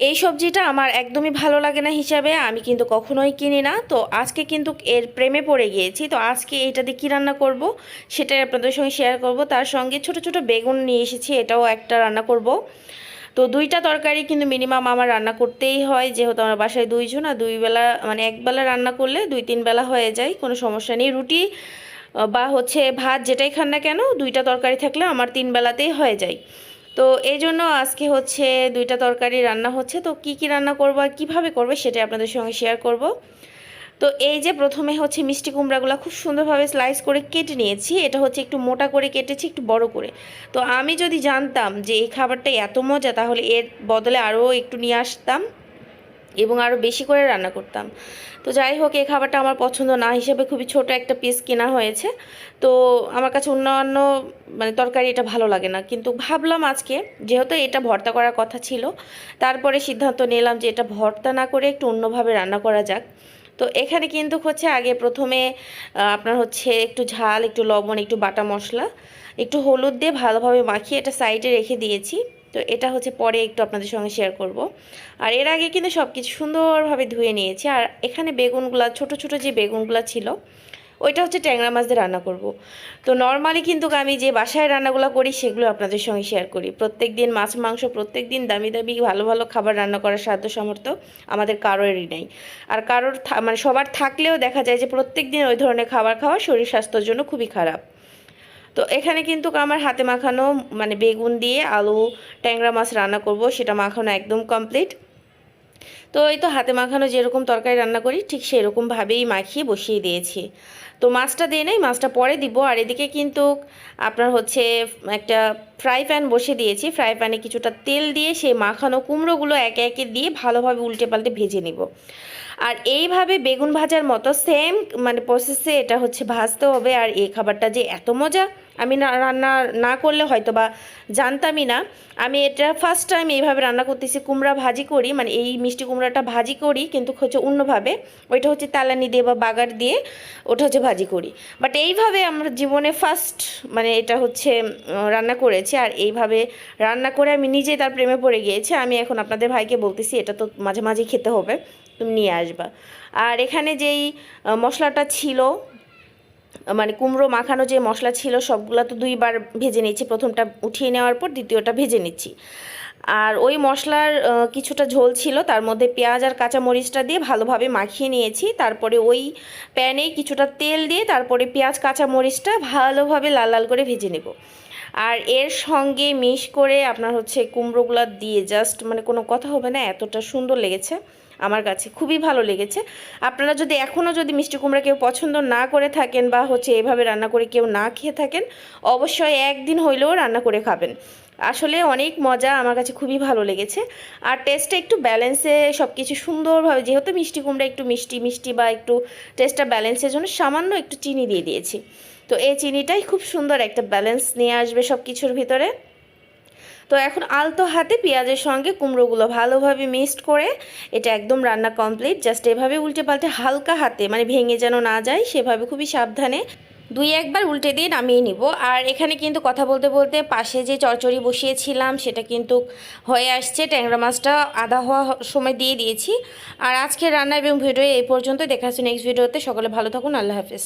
এই সবজিটা আমার একদমই ভালো লাগে না হিসাবে, আমি কিন্তু কখনোই কিনি না। তো আজকে কিন্তু এর প্রেমে পড়ে গিয়েছি। তো আজকে এইটা দিয়ে কী রান্না করব, সেটাই আপনাদের সঙ্গে শেয়ার করব। তার সঙ্গে ছোট ছোট বেগুন নিয়ে এসেছি, এটাও একটা রান্না করব। তো দুইটা তরকারি কিন্তু মিনিমাম আমার রান্না করতেই হয়, যেহেতু আমার বাসায় দুইজন, আর দুই বেলা মানে এক বেলা রান্না করলে দুই, তিন বেলা হয়ে যায়, কোনো সমস্যা নেই। রুটি বা হচ্ছে ভাত যেটাই খান না কেন, দুইটা তরকারি থাকলে আমার তিন বেলাতেই হয়ে যায়। তো এই জন্য আজকে হচ্ছে দুইটা তরকারি রান্না হচ্ছে। তো কি কি রান্না করব আর কীভাবে করবে সেটাই আপনাদের সঙ্গে শেয়ার করব। তো এই যে প্রথমে হচ্ছে মিষ্টি কুমড়াগুলো খুব সুন্দরভাবে স্লাইস করে কেটে নিয়েছি। এটা হচ্ছে একটু মোটা করে কেটেছি, একটু বড় করে। তো আমি যদি জানতাম যে এই খাবারটা এত মজা, তাহলে এর বদলে আরও একটু নিয়ে আসতাম। এবং আরও বেশি করে রান্না করতাম। তো যাই হোক, এই খাবারটা আমার পছন্দ না হিসেবে খুবই ছোট একটা পিস কেনা হয়েছে। তো আমার কাছে অন্যান্য মানে তরকারি এটা ভালো লাগে না। কিন্তু ভাবলাম আজকে, যেহেতু এটা ভর্তা করার কথা ছিল, তারপরে সিদ্ধান্ত নিলাম যে এটা ভর্তা না করে একটু অন্যভাবে রান্না করা যাক। তো এখানে কিন্তু হচ্ছে আগে প্রথমে আপনার হচ্ছে একটু ঝাল, একটু লবণ, একটু বাটা মশলা, একটু হলুদ দিয়ে ভালোভাবে মাখিয়ে এটা সাইডে রেখে দিয়েছি। তো এটা হচ্ছে পরে একটু আপনাদের সঙ্গে শেয়ার করব। আর এর আগে কিন্তু সব কিছু সুন্দরভাবে ধুয়ে নিয়েছি। আর এখানে বেগুনগুলা, ছোট ছোট যে বেগুনগুলা ছিল, ওইটা হচ্ছে ট্যাংরা মাছ দিয়ে রান্না করব। তো নর্মালি কিন্তু আমি যে বাসায় রান্নাগুলো করি, সেগুলো আপনাদের সঙ্গে শেয়ার করি। প্রত্যেক দিন মাছ, মাংস প্রত্যেক দিন দামি দামি, ভালো ভালো খাবার রান্না করার সাধ্য সামর্থ্য আমাদের কারোরই নেই। আর কারোর মানে সবার থাকলেও দেখা যায় যে প্রত্যেক দিন ওই ধরনের খাবার খাওয়া শরীর স্বাস্থ্যের জন্য খুবই খারাপ। তো এখানে কিন্তু আমার হাতে মাখানো মানে বেগুন দিয়ে আলু, ট্যাংরা মাছ রান্না করব, সেটা মাখানো একদম কমপ্লিট তো এই তো হাতে মাখানো যেরকম তরকারি রান্না করি, ঠিক সেরকমভাবেই মাখিয়ে বসিয়ে দিয়েছি। তো মাছটা দিয়ে নেই, মাছটা পরে দিব। আর এদিকে কিন্তু আপনার হচ্ছে একটা ফ্রাই প্যান বসে দিয়েছি। ফ্রাই প্যানে কিছুটা তেল দিয়ে সেই মাখানো কুমড়োগুলো একে একে দিয়ে ভালোভাবে উল্টে পাল্টে ভেজে নিব। আর এইভাবে বেগুন ভাজার মতো সেম মানে প্রসেসে এটা হচ্ছে ভাজতে হবে। আর এই খাবারটা যে এত মজা! আমি না, রান্না না করলে হয়তো বা জানতামই না। আমি এটা ফার্স্ট টাইম এইভাবে রান্না করতেছি, কুমড়া ভাজি করি মানে এই মিষ্টি কুমড়াটা ভাজি করি, কিন্তু হচ্ছে অন্যভাবে। ওইটা হচ্ছে তালানি দিয়ে বা বাগার দিয়ে ওটা হচ্ছে ভাজি করি। বাট এইভাবে আমার জীবনে ফার্স্ট মানে এটা হচ্ছে রান্না করেছি। আর এইভাবে রান্না করে আমি নিজে তার প্রেমে পড়ে গিয়েছি। আমি এখন আপনাদের ভাইকে বলতেছি, এটা তো মাঝে মাঝে খেতে হবে, তুমি নিয়ে আসবা। আর এখানে যেই মশলাটা ছিল মানে কুমড়ো মাখানো যে মশলা ছিল সবগুলো তো দুইবার ভেজে নিয়েছি। প্রথমটা উঠিয়ে নেওয়ার পর দ্বিতীয়টা ভেজে নিচ্ছি। আর ওই মশলার কিছুটা ঝোল ছিল, তার মধ্যে পেঁয়াজ আর কাঁচামরিচটা দিয়ে ভালোভাবে মাখিয়ে নিয়েছি। তারপরে ওই প্যানে কিছুটা তেল দিয়ে তারপরে পেঁয়াজ, কাঁচামরিচটা ভালোভাবে লাল লাল করে ভেজে নেব। আর এর সঙ্গে মিশ করে আপনার হচ্ছে কুমড়োগুলো দিয়ে জাস্ট মানে কোনো কথা হবে না, এতটা সুন্দর লেগেছে, আমার কাছে খুবই ভালো লেগেছে। আপনারা যদি এখনও যদি মিষ্টি কুমড়া কেউ পছন্দ না করে থাকেন বা হচ্ছে এভাবে রান্না করে কেউ না খেয়ে থাকেন, অবশ্যই একদিন হইলেও রান্না করে খাবেন। আসলে অনেক মজা, আমার কাছে খুবই ভালো লেগেছে। আর টেস্টটা একটু ব্যালেন্সে সব কিছু সুন্দরভাবে, যেহেতু মিষ্টি কুমড়া একটু মিষ্টি মিষ্টি বা একটু টেস্টটা ব্যালেন্সের জন্য সামান্য একটু চিনি দিয়ে দিয়েছি। তো এই চিনিটাই খুব সুন্দর একটা ব্যালেন্স নিয়ে আসবে সব কিছুর ভিতরে। তো এখন আলতো হাতে পেঁয়াজের সঙ্গে কুমড়োগুলো ভালোভাবে মিক্সড করে এটা একদম রান্না কমপ্লিট জাস্ট এভাবে উল্টে পাল্টে হালকা হাতে মানে ভেঙে যেন না যায়, সেভাবে খুবই সাবধানে দুই একবার উল্টে দিয়ে নামিয়ে নিব। আর এখানে কিন্তু কথা বলতে বলতে পাশে যে চচ্চড়ি বসিয়েছিলাম, সেটা কিন্তু হয়ে আসছে। ট্যাংরা মাছটা আদা হওয়া সময় দিয়ে দিয়েছি। আর আজকে রান্না এবং ভিডিও এই পর্যন্ত দেখা হচ্ছে নেক্সট ভিডিওতে সকলে ভালো থাকুন। আল্লাহ হাফেজ।